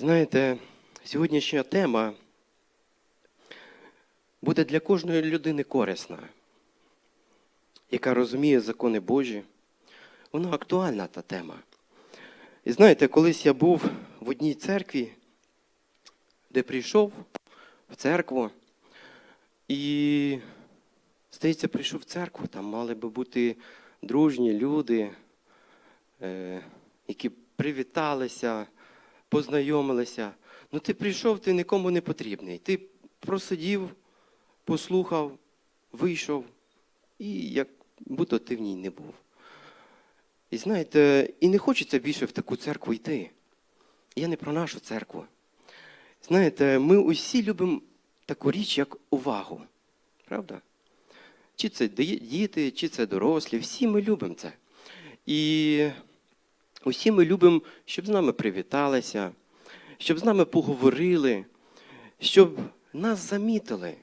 Знаєте, сьогоднішня тема буде для кожної людини корисна, яка розуміє закони Божі. Вона актуальна та тема. І знаєте, колись я був в одній церкві, де прийшов в церкву, і, здається, прийшов в церкву, там мали би бути дружні люди, е, які привіталися, познайомилися. Ну ти прийшов, ти нікому не потрібний. Ти просидів, послухав, вийшов, і як будто ти в ній не був. І знаєте, і не хочеться більше в таку церкву йти. Я не про нашу церкву. Знаєте, ми усі любимо таку річ, як увагу. Правда? Чи це діти, чи це дорослі, всі ми любимо це. І усі ми любимо, щоб з нами привіталися, щоб з нами поговорили, щоб нас замітили,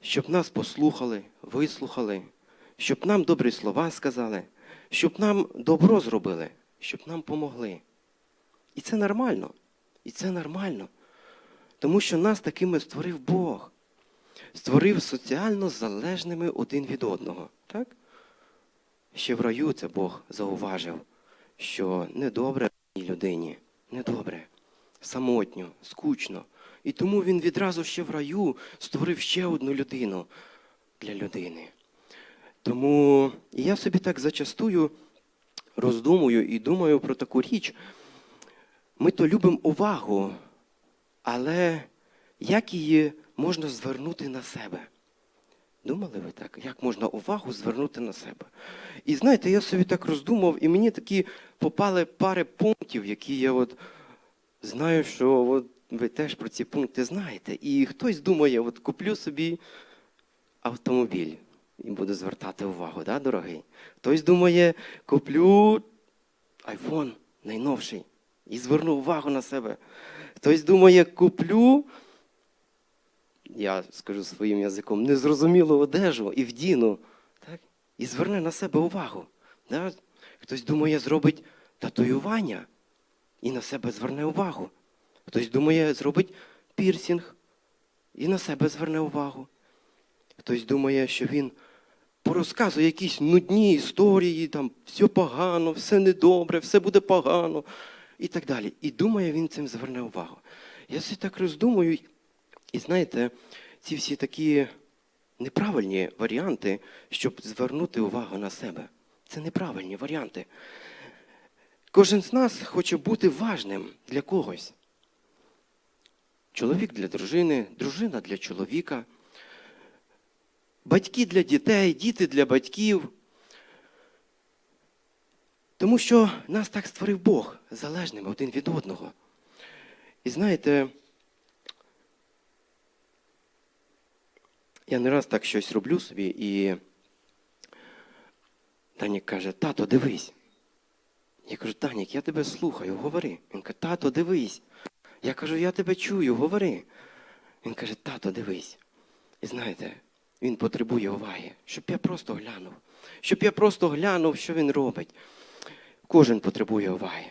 щоб нас послухали, вислухали, щоб нам добрі слова сказали, щоб нам добро зробили, щоб нам помогли. І це нормально. І це нормально. Тому що нас такими створив Бог. Створив соціально залежними один від одного. Так? Ще в раю це Бог зауважив, що недобре людині, недобре, самотньо, скучно. І тому він відразу ще в раю створив ще одну людину для людини. Тому я собі так зачастую роздумую і думаю про таку річ. Ми то любимо увагу, але як її можна звернути на себе? Думали ви так? Як можна увагу звернути на себе? І знаєте, я собі так роздумав, і мені такі попали пари пунктів, які я от знаю, що от ви теж про ці пункти знаєте. І хтось думає, от куплю собі автомобіль і буду звертати увагу, да, дорогий? Хтось думає, куплю айфон найновший і зверну увагу на себе. Хтось думає, куплю, я скажу своїм язиком, незрозумілу одежу і вдіну, так? і зверне на себе увагу. Да? Хтось думає, зробить татуювання і на себе зверне увагу. Хтось думає, зробить пірсінг і на себе зверне увагу. Хтось думає, що він порозказує якісь нудні історії, там все погано, все недобре, все буде погано і так далі. І думає, він цим зверне увагу. Я все так роздумую, і знаєте, ці всі такі неправильні варіанти, щоб звернути увагу на себе. Це неправильні варіанти. Кожен з нас хоче бути важним для когось. Чоловік для дружини, дружина для чоловіка, батьки для дітей, діти для батьків. Тому що нас так створив Бог залежними один від одного. І знаєте, я не раз так щось роблю собі, і Данік каже, тато, дивись. Я кажу, Данік, я тебе слухаю, говори. Він каже, тато, дивись. Я кажу, я тебе чую, говори. Він каже, тато, дивись. І знаєте, він потребує уваги, щоб я просто глянув. Щоб я просто глянув, що він робить. Кожен потребує уваги.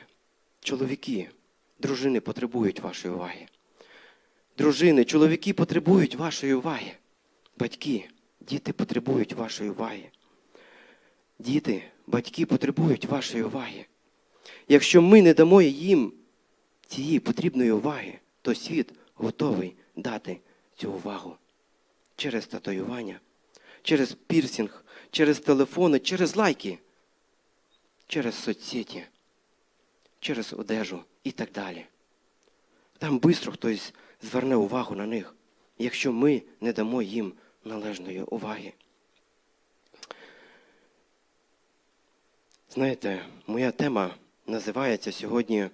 Чоловіки, дружини потребують вашої уваги. Дружини, чоловіки потребують вашої уваги. Батьки, діти потребують вашої уваги. Діти, батьки потребують вашої уваги. Якщо ми не дамо їм цієї потрібної уваги, то світ готовий дати цю увагу через татуювання, через пірсінг, через телефони, через лайки, через соцсеті, через одежу і так далі. Там швидко хтось зверне увагу на них, якщо ми не дамо їм належної уваги. Знаєте, моя тема називається сьогодні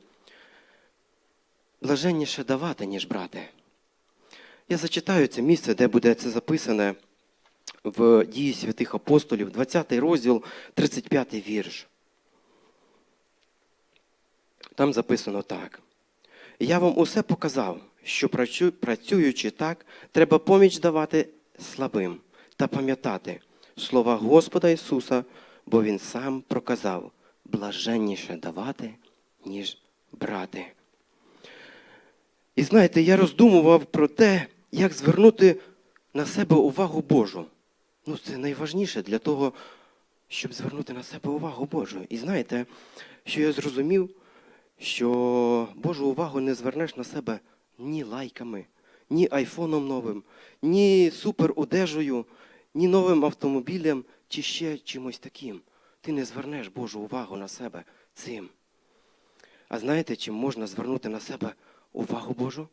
Блаженніше давати, ніж брати. Я зачитаю це місце, де буде це записане в дії святих апостолів, 20 розділ, 35 вірш. Там записано так. Я вам усе показав, що працюючи так, треба поміч давати слабим та пам'ятати слова Господа Ісуса, бо Він сам проказав блаженніше давати, ніж брати. І знаєте, я роздумував про те, як звернути на себе увагу Божу. Ну, це найважніше для того, щоб звернути на себе увагу Божу. І знаєте, що я зрозумів, що Божу увагу не звернеш на себе ні лайками, ні айфоном новим, ні суперодежею, ні новим автомобілем, чи ще чимось таким. Ти не звернеш Божу увагу на себе цим. А знаєте, чим можна звернути на себе увагу Божу?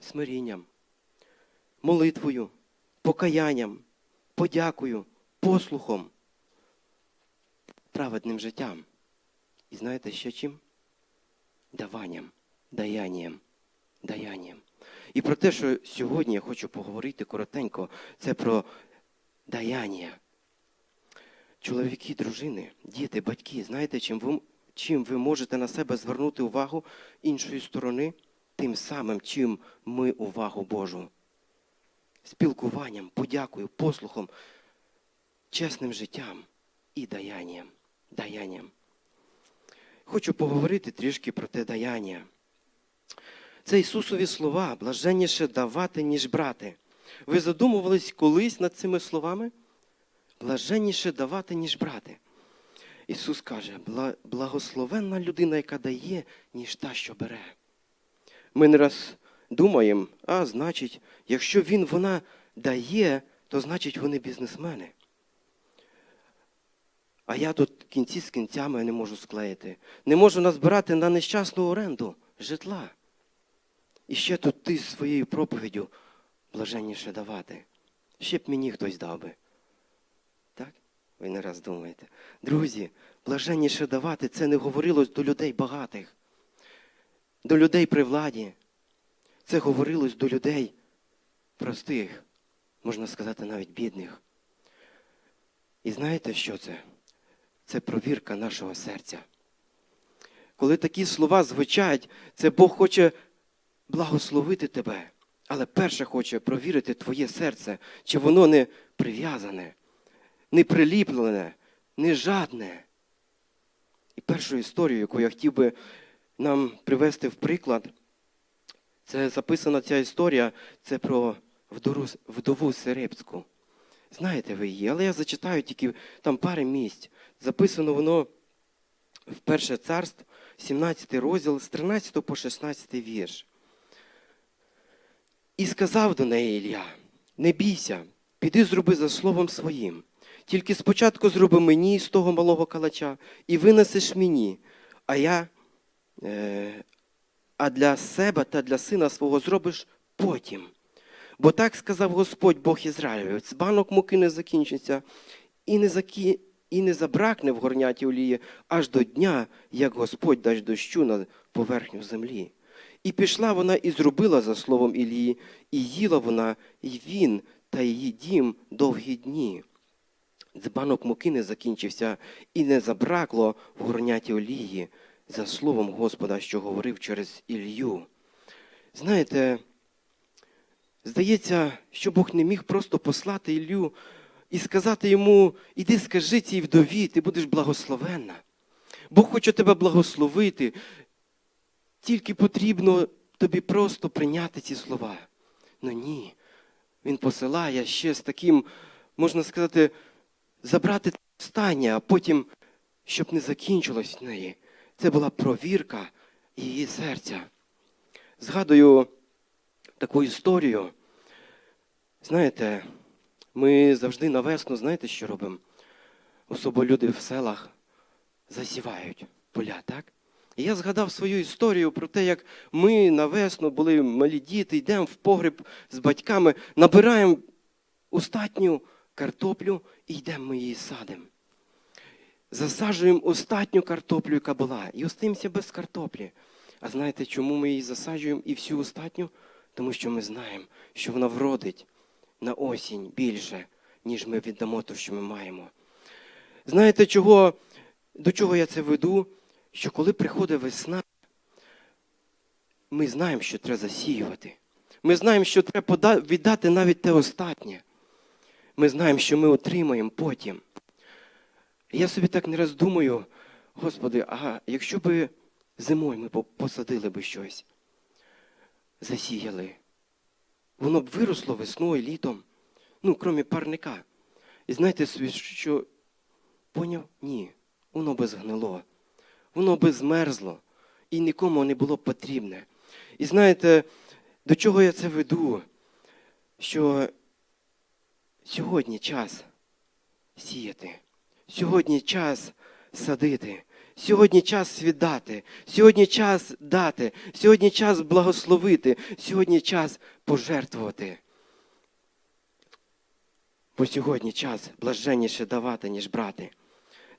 Смирінням, молитвою, покаянням, подякою, послухом, праведним життям. І знаєте ще чим? Даванням, даянням, даянням. І про те, що сьогодні я хочу поговорити коротенько, це про даяння. Чоловіки, дружини, діти, батьки, знаєте, чим ви, чим ви можете на себе звернути увагу іншої сторони? Тим самим, чим ми увагу Божу. Спілкуванням, подякою, послухом, чесним життям і даянням. даянням. Хочу поговорити трішки про те даяння. Це Ісусові слова, блаженніше давати, ніж брати. Ви задумувались колись над цими словами? Блаженніше давати, ніж брати. Ісус каже, благословенна людина, яка дає, ніж та, що бере. Ми не раз думаємо, а значить, якщо він вона дає, то значить вони бізнесмени. А я тут кінці з кінцями не можу склеїти. Не можу назбирати на нещасну оренду житла. І ще тут ти своєю проповіддю блаженніше давати. Ще б мені хтось дав би. Так? Ви не раз думаєте. Друзі, блаженніше давати це не говорилось до людей багатих, до людей при владі. Це говорилось до людей простих, можна сказати, навіть бідних. І знаєте, що це? Це провірка нашого серця. Коли такі слова звучать, це Бог хоче благословити тебе, але перше хоче провірити твоє серце, чи воно не прив'язане, не приліплене, не жадне. І першу історію, яку я хотів би нам привести в приклад, це записана ця історія, це про вдову, вдову Серепську. Знаєте ви її, але я зачитаю тільки там пари місць. Записано воно в перше царство, 17 розділ, з 13 по 16 вірш. І сказав до неї Ілля, не бійся, піди зроби за словом своїм. Тільки спочатку зроби мені з того малого калача і винесеш мені, а я, е, а для себе та для сина свого зробиш потім. Бо так сказав Господь Бог Ізраїлю, банок муки не закінчиться і не, закі... і не забракне в горняті олії аж до дня, як Господь дасть дощу на поверхню землі. І пішла вона і зробила за словом Ілії, і їла вона, і він та її дім довгі дні. Дзбанок муки не закінчився і не забракло в горняті олії за словом Господа, що говорив через Ілью. Знаєте, здається, що Бог не міг просто послати Іллю і сказати йому, іди скажи цій вдові, ти будеш благословенна. Бог хоче тебе благословити. Тільки потрібно тобі просто прийняти ці слова. Ну ні. Він посилає ще з таким, можна сказати, забрати останнє, а потім, щоб не закінчилось в неї. Це була провірка її серця. Згадую таку історію. Знаєте, ми завжди на весну, знаєте, що робимо? Особо люди в селах засівають поля, так? І я згадав свою історію про те, як ми на весну були малі діти, йдемо в погреб з батьками, набираємо остатню картоплю і йдемо ми її садимо. Засаджуємо остатню картоплю, яка була, і остаємося без картоплі. А знаєте, чому ми її засаджуємо і всю остатню? Тому що ми знаємо, що вона вродить на осінь більше, ніж ми віддамо те, що ми маємо. Знаєте, чого, до чого я це веду? Що коли приходить весна, ми знаємо, що треба засіювати. Ми знаємо, що треба віддати навіть те остатнє. Ми знаємо, що ми отримаємо потім. Я собі так не раз думаю, Господи, а якщо би зимою ми посадили би щось, засіяли, воно б виросло весною, літом, ну, крім парника. І знаєте, що поняв? Ні, воно би згнило, воно би змерзло і нікому не було б потрібне. І знаєте, до чого я це веду? Що сьогодні час сіяти, сьогодні час садити, сьогодні час свідати, сьогодні час дати, сьогодні час благословити, сьогодні час пожертвувати. Бо сьогодні час блаженніше давати, ніж брати.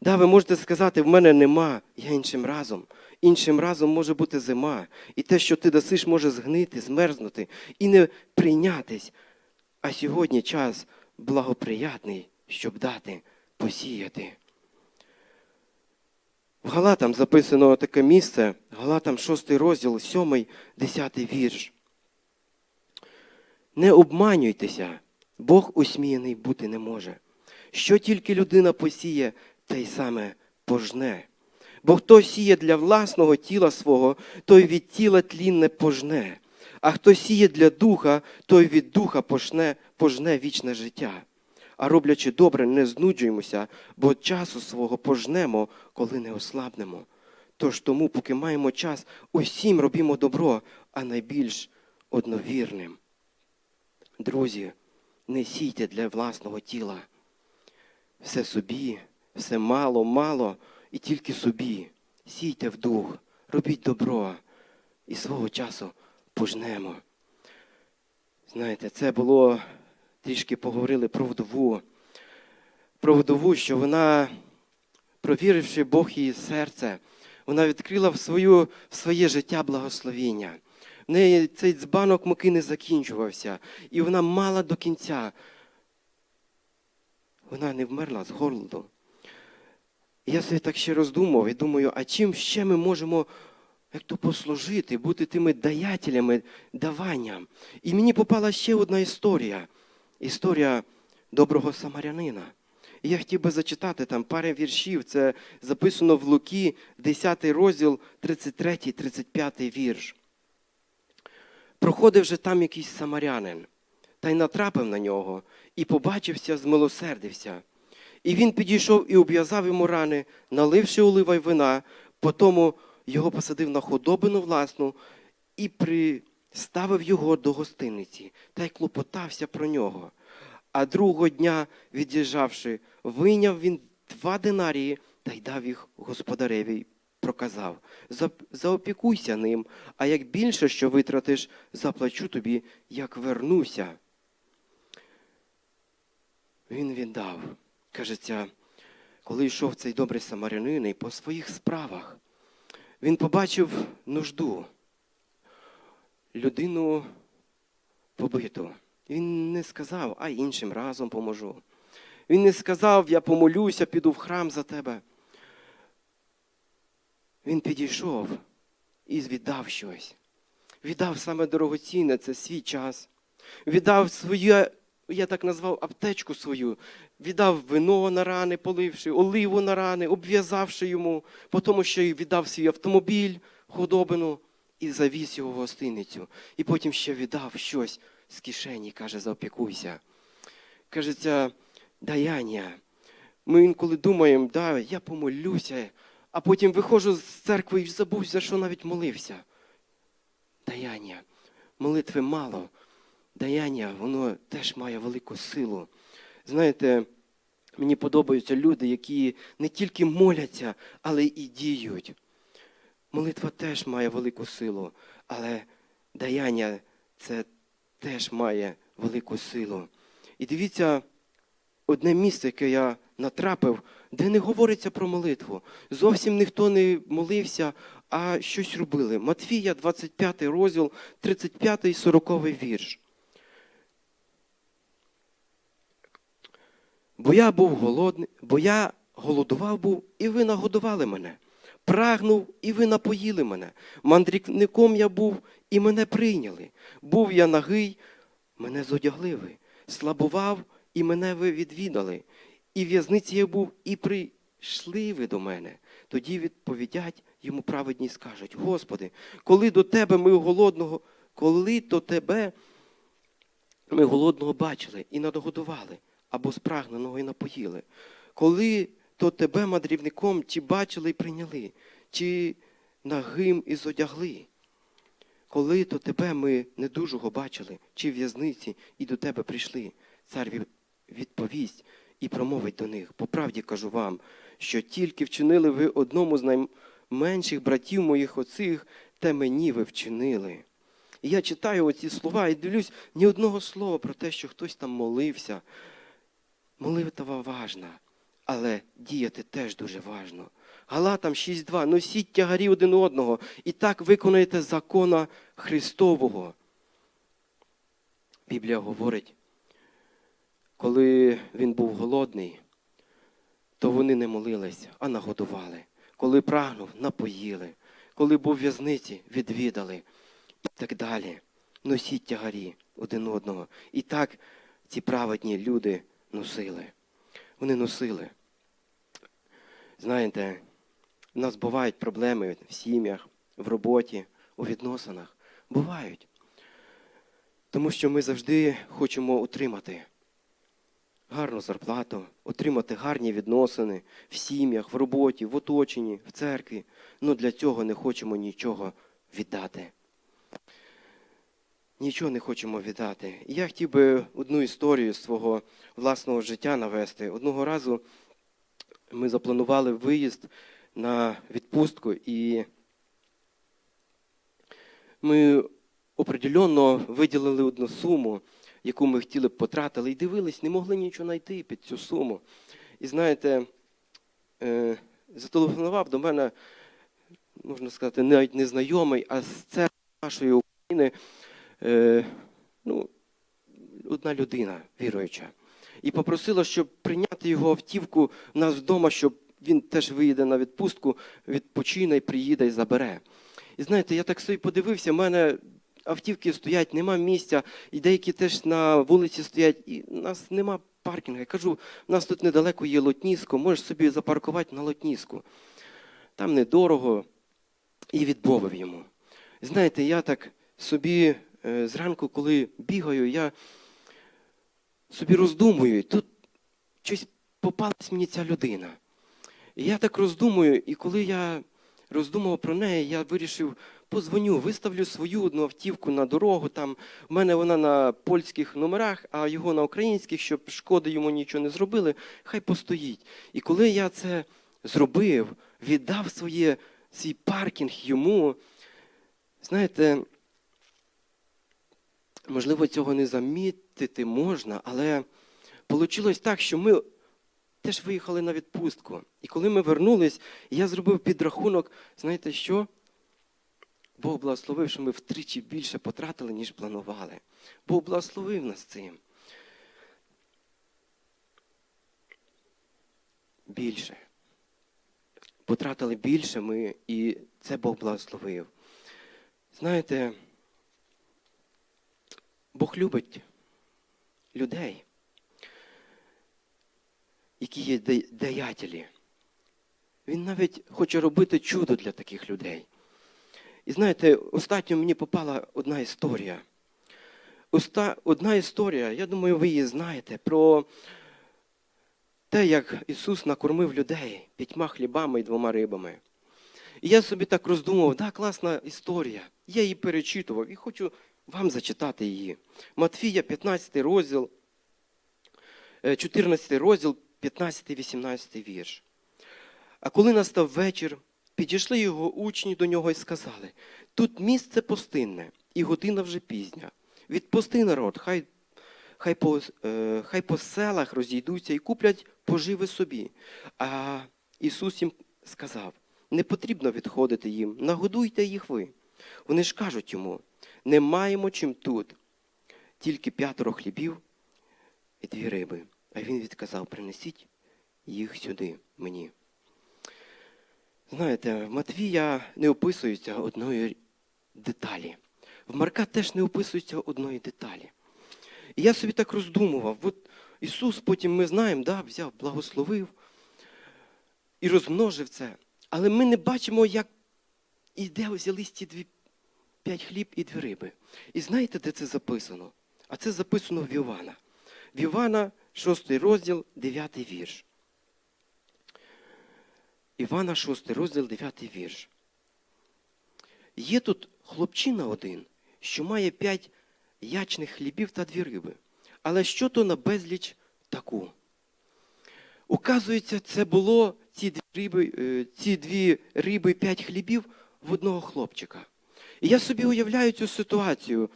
Да, ви можете сказати, в мене нема, я іншим разом. Іншим разом може бути зима, і те, що ти дасиш, може згнити, змерзнути і не прийнятись. А сьогодні час благоприятний, щоб дати, посіяти. В Галатам записано таке місце, Галатам 6 розділ, 7, 10 вірш. Не обманюйтеся, Бог усміяний бути не може. Що тільки людина посіє, те й саме пожне. Бо хто сіє для власного тіла свого, той від тіла тлінне пожне, а хто сіє для духа, той від духа пожне, пожне вічне життя. А роблячи добре, не знуджуємося, бо часу свого пожнемо, коли не ослабнемо. Тож тому, поки маємо час, усім робімо добро, а найбільш одновірним. Друзі, не сійте для власного тіла. Все собі, все мало, мало і тільки собі. Сійте в дух, робіть добро і свого часу пожнемо. Знаєте, це було трішки поговорили про вдову. Про вдову, що вона, провіривши Бог її серце, вона відкрила в, свою, в своє життя благословіння. В неї цей дзбанок муки не закінчувався, і вона мала до кінця. Вона не вмерла з голоду. Я собі так ще роздумав і думаю, а чим ще ми можемо як то послужити, бути тими даятелями, даванням. І мені попала ще одна історія. Історія доброго самарянина. І я хотів би зачитати там пару віршів. Це записано в Луки, 10 розділ, 33-35 вірш. Проходив же там якийсь самарянин, та й натрапив на нього, і побачився, змилосердився. І він підійшов і обв'язав йому рани, наливши олива й вина, потому його посадив на худобину власну і приставив його до гостиниці, та й клопотався про нього. А другого дня, від'їжджавши, вийняв він два динарії та й дав їх господареві, проказав: заопікуйся ним, а як більше, що витратиш, заплачу тобі, як вернуся. Він віддав. Кажеться, коли йшов цей добрий самарянин і по своїх справах, він побачив нужду, людину побиту. Він не сказав, а іншим разом поможу. Він не сказав, я помолюся, піду в храм за тебе. Він підійшов і віддав щось. Віддав саме дорогоцінне це свій час. Віддав своє, я так назвав, аптечку свою, віддав вино на рани, поливши, оливу на рани, обв'язавши йому, потім ще й віддав свій автомобіль, худобину і завіз його в гостиницю. І потім ще віддав щось з кишені, каже, заопікуйся. Кажеться, даяння. Ми інколи думаємо, да, я помолюся, а потім виходжу з церкви і забув, за що навіть молився. Даяння. Молитви мало. Даяння, воно теж має велику силу. Знаєте, мені подобаються люди, які не тільки моляться, але і діють. Молитва теж має велику силу, але даяння це теж має велику силу. І дивіться, одне місце, яке я натрапив, де не говориться про молитву. Зовсім ніхто не молився, а щось робили. Матфія, 25 розділ, 35 і 40 вірш. Бо я був голодний, бо я голодував був, і ви нагодували мене. Прагнув, і ви напоїли мене. Мандрівником я був, і мене прийняли. Був я нагий, мене зодягли ви. Слабував, і мене ви відвідали. І в'язниці я був, і прийшли ви до мене. Тоді відповідять йому праведні скажуть: Господи, коли до тебе ми голодного, коли то тебе ми голодного бачили і надогодували, або спрагненого і напоїли. Коли то тебе мандрівником чи бачили і прийняли, чи нагим і зодягли. Коли то тебе ми недужого бачили, чи в'язниці, і до тебе прийшли, цар відповість і промовить до них. По правді кажу вам, що тільки вчинили ви одному з найменших братів моїх оцих, те мені ви вчинили. І я читаю оці слова і дивлюсь ні одного слова про те, що хтось там молився. Молитва важна, але діяти теж дуже важно. Галатам 6.2. Носіть тягарі один одного і так виконуєте закона Христового. Біблія говорить, коли він був голодний, то вони не молились, а нагодували. Коли прагнув, напоїли. Коли був в в'язниці, відвідали і так далі. Носіть тягарі один одного. І так ці праведні люди носили. Вони носили. Знаєте, у нас бувають проблеми в сім'ях, в роботі, у відносинах. Бувають. Тому що ми завжди хочемо отримати гарну зарплату, отримати гарні відносини в сім'ях, в роботі, в оточенні, в церкві. Ну для цього не хочемо нічого віддати. Нічого не хочемо віддати. Я хотів би одну історію свого власного життя навести. Одного разу ми запланували виїзд на відпустку, і ми определенно виділили одну суму, яку ми хотіли б потратили, і дивились, не могли нічого знайти під цю суму. І знаєте, е, зателефонував до мене, можна сказати, навіть не знайомий, а з церкви нашої України, е, ну, одна людина віруюча. І попросила, щоб прийняти його автівку в нас вдома, щоб він теж виїде на відпустку, відпочине і приїде і забере. І знаєте, я так собі подивився, в мене автівки стоять, нема місця, і деякі теж на вулиці стоять, і у нас нема паркінгу. Я кажу, у нас тут недалеко є Лотнісько, можеш собі запаркувати на Лотніську. Там недорого, і відмовив йому. Знаєте, я так собі зранку, коли бігаю, я собі роздумую, тут щось попалась мені ця людина. І я так роздумую, і коли я роздумав про неї, я вирішив, позвоню, виставлю свою одну автівку на дорогу. Там в мене вона на польських номерах, а його на українських, щоб шкоди йому нічого не зробили, хай постоїть. І коли я це зробив, віддав своє, свій паркінг йому, знаєте, можливо, цього не замітити можна, але вийшло так, що ми теж виїхали на відпустку. І коли ми вернулись, я зробив підрахунок, знаєте що? Бог благословив, що ми втричі більше потратили, ніж планували. Бог благословив нас цим. Більше. Потратили більше ми, і це Бог благословив. Знаєте, Бог любить людей, які є деятелі. Він навіть хоче робити чудо для таких людей. І знаєте, останньо мені попала одна історія. Одна історія, я думаю, ви її знаєте, про те, як Ісус накормив людей п'ятьма хлібами і двома рибами. І я собі так роздумував, да, класна історія. Я її перечитував і хочу вам зачитати її. Матфія, 15 розділ, е, 14 розділ, 15-18 вірш. А коли настав вечір, підійшли його учні до нього і сказали: тут місце пустинне, і година вже пізня. Відпусти народ, хай, хай, по, е, хай по селах розійдуться і куплять поживи собі. А Ісус їм сказав: не потрібно відходити їм, нагодуйте їх ви. Вони ж кажуть йому: не маємо чим тут, тільки п'ятеро хлібів і дві риби. А він відказав: принесіть їх сюди мені. Знаєте, в Матвія не описується одної деталі. В Марка теж не описується одної деталі. І я собі так роздумував. От Ісус потім ми знаємо, да, взяв, благословив і розмножив це. Але ми не бачимо, як і де взялись ті дві п'ять хліб і дві риби. І знаєте, де це записано? А це записано в Івана. В Івана, 6 розділ, 9 вірш. Івана, 6 розділ, 9 вірш. Є тут хлопчина один, що має п'ять ячних хлібів та дві риби. Але що то на безліч таку? Указується, це було ці дві риби, е, ці дві риби, п'ять хлібів в одного хлопчика. І я собі уявляю цю ситуацію.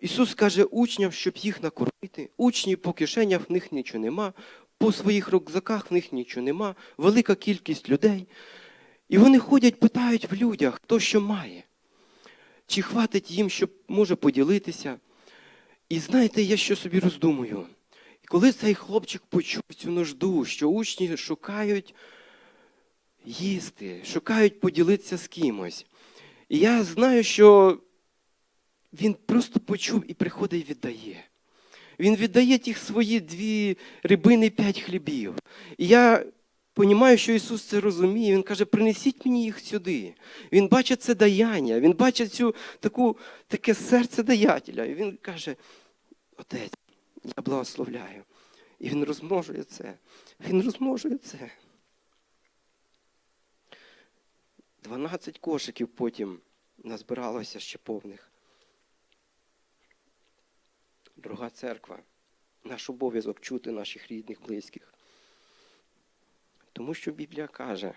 Ісус каже учням, щоб їх накормити. Учні по кишенях в них нічого нема, по своїх рюкзаках в них нічого нема, велика кількість людей. І вони ходять, питають в людях, хто що має. Чи хватить їм, щоб може поділитися. І знаєте, я що собі роздумую. Коли цей хлопчик почув цю нужду, що учні шукають їсти, шукають поділитися з кимось. І я знаю, що він просто почув і приходить і віддає. Він віддає тих свої дві рибини, п'ять хлібів. І я розумію, що Ісус це розуміє. Він каже, принесіть мені їх сюди. Він бачить це даяння, він бачить цю таку, таке серце даятеля. І він каже, Отець, я благословляю. І він розмножує це. Він розмножує це. 12 кошиків потім назбиралося ще повних. Дорога церква, наш обов'язок чути наших рідних, близьких. Тому що Біблія каже,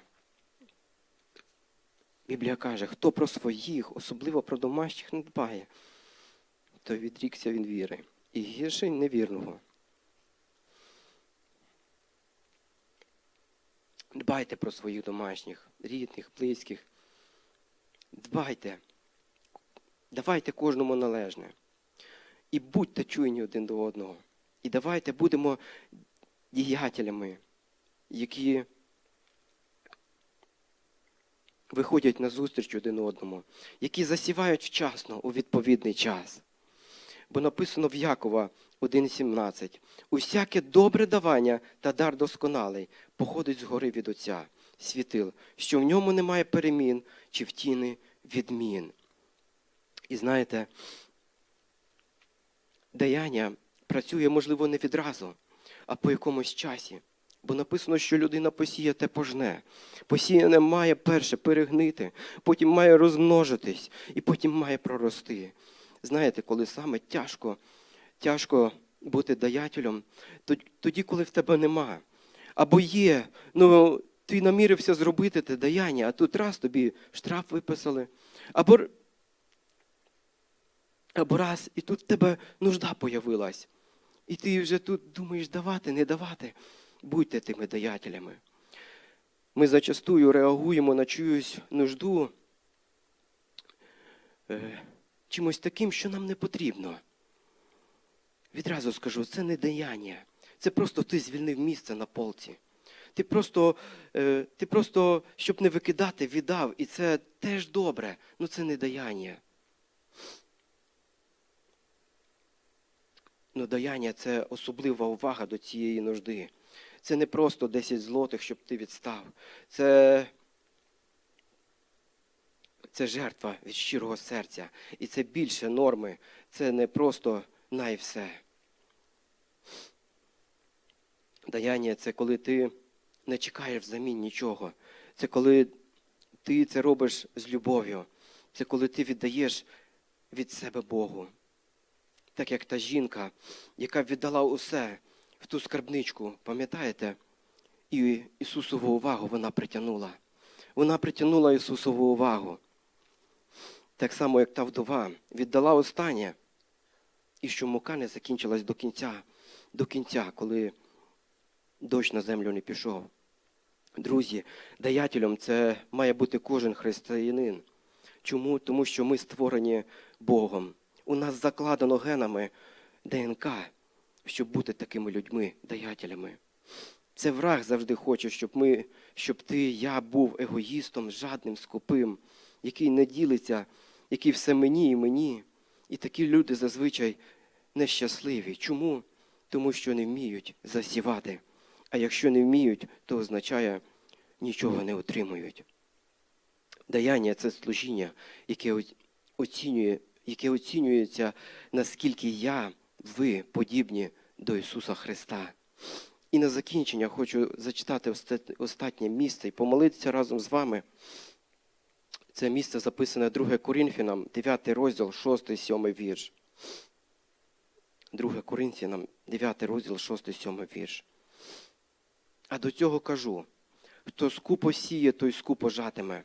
Біблія каже, хто про своїх, особливо про домашніх не дбає, то відрікся він віри. І гірше невірного. Дбайте про своїх домашніх, рідних, близьких. Дбайте. Давайте кожному належне. І будьте чуйні один до одного. І давайте будемо діятелями, які виходять на зустріч один одному, які засівають вчасно у відповідний час. Бо написано в Якова 1,17. Усяке добре давання та дар досконалий походить згори від Отця, світил, що в ньому немає перемін чи втіни відмін. І знаєте, даяння працює, можливо, не відразу, а по якомусь часі. Бо написано, що людина посіє те пожне. Посіяне має перше перегнити, потім має розмножитись і потім має прорости. Знаєте, коли саме тяжко, тяжко бути даятелем, тоді, коли в тебе нема. Або є, ну ти намірився зробити те даяння, а тут раз тобі штраф виписали. Або або раз, і тут в тебе нужда появилась. І ти вже тут думаєш давати, не давати. Будьте тими даятелями. Ми зачастую реагуємо на чиюсь нужду е, чимось таким, що нам не потрібно. Відразу скажу, це не даяння. Це просто ти звільнив місце на полці. Ти просто, е, ти просто, щоб не викидати, віддав. І це теж добре, але це не даяння. Ну, даяння це особлива увага до цієї нужди. Це не просто 10 злотих, щоб ти відстав. Це це жертва від щирого серця. І це більше норми. Це не просто на і все. Даяння це коли ти не чекаєш взамін нічого. Це коли ти це робиш з любов'ю. Це коли ти віддаєш від себе Богу. Так як та жінка, яка віддала усе в ту скарбничку, пам'ятаєте? І Ісусову увагу вона притягнула. Вона притягнула Ісусову увагу. Так само, як та вдова, віддала останнє, і що мука не закінчилась до кінця, до кінця, коли дощ на землю не пішов. Друзі, даятелем це має бути кожен християнин. Чому? Тому що ми створені Богом. У нас закладено генами ДНК, щоб бути такими людьми, даятелями. Це враг завжди хоче, щоб ми, щоб ти, я був егоїстом, жадним, скупим, який не ділиться, який все мені і мені. І такі люди зазвичай нещасливі. Чому? Тому що не вміють засівати. А якщо не вміють, то означає нічого не отримують. Даяння це служіння, яке оцінює, яке оцінюється, наскільки я, ви подібні до Ісуса Христа. І на закінчення хочу зачитати оста- останнє місце і помолитися разом з вами. Це місце записане 2 Коринфянам, 9 розділ, 6, 7 вірш. 2 Коринфянам, 9 розділ, 6, 7 вірш. А до цього кажу: хто скупо сіє, той скупо жатиме,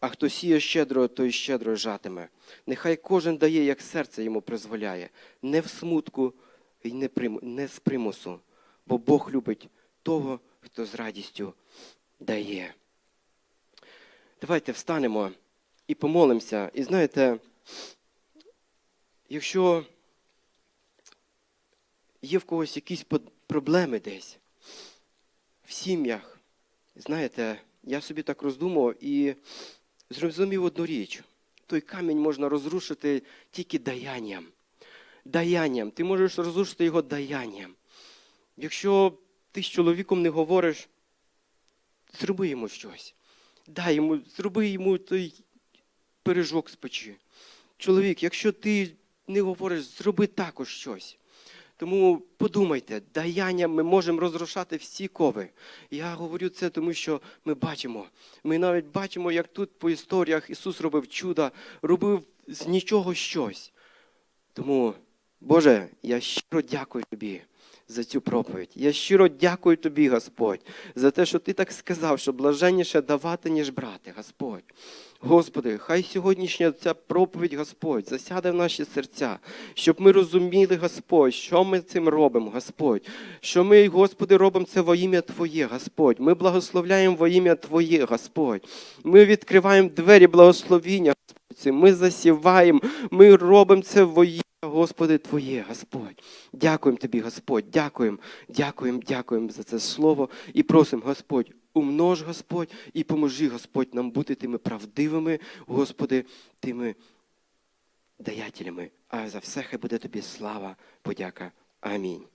а хто сіє щедро, той щедро жатиме. Нехай кожен дає, як серце йому призволяє, не в смутку і не, прим... не з примусу, бо Бог любить того, хто з радістю дає. Давайте встанемо і помолимося. І знаєте, якщо є в когось якісь проблеми десь в сім'ях, знаєте, я собі так роздумував і зрозумів одну річ. Той камінь можна розрушити тільки даянням. Даянням. Ти можеш розрушити його даянням. Якщо ти з чоловіком не говориш, зроби йому щось. Дай йому, зроби йому той пиріжок з печі. Чоловік, якщо ти не говориш, зроби також щось. Тому подумайте, даянням ми можемо розрушати всі кови. Я говорю це, тому що ми бачимо. Ми навіть бачимо, як тут по історіях Ісус робив чуда, робив з нічого щось. Тому, Боже, я щиро дякую Тобі за цю проповідь. Я щиро дякую Тобі, Господь, за те, що Ти так сказав, що блаженніше давати, ніж брати, Господь. Господи, хай сьогоднішня ця проповідь, Господь, засяде в наші серця, щоб ми розуміли, Господь, що ми цим робимо, Господь, що ми, Господи, робимо це во ім'я Твоє, Господь. Ми благословляємо во ім'я Твоє, Господь. Ми відкриваємо двері благословіння, Господь. Ми засіваємо, ми робимо це во ім'я, Господи, Твоє, Господь. Дякуємо Тобі, Господь, дякуємо, дякуємо, дякуємо за це слово і просимо, Господь, умнож, Господь, і поможи, Господь, нам бути тими правдивими, Господи, тими даятелями. А за все хай буде тобі слава, подяка. Амінь.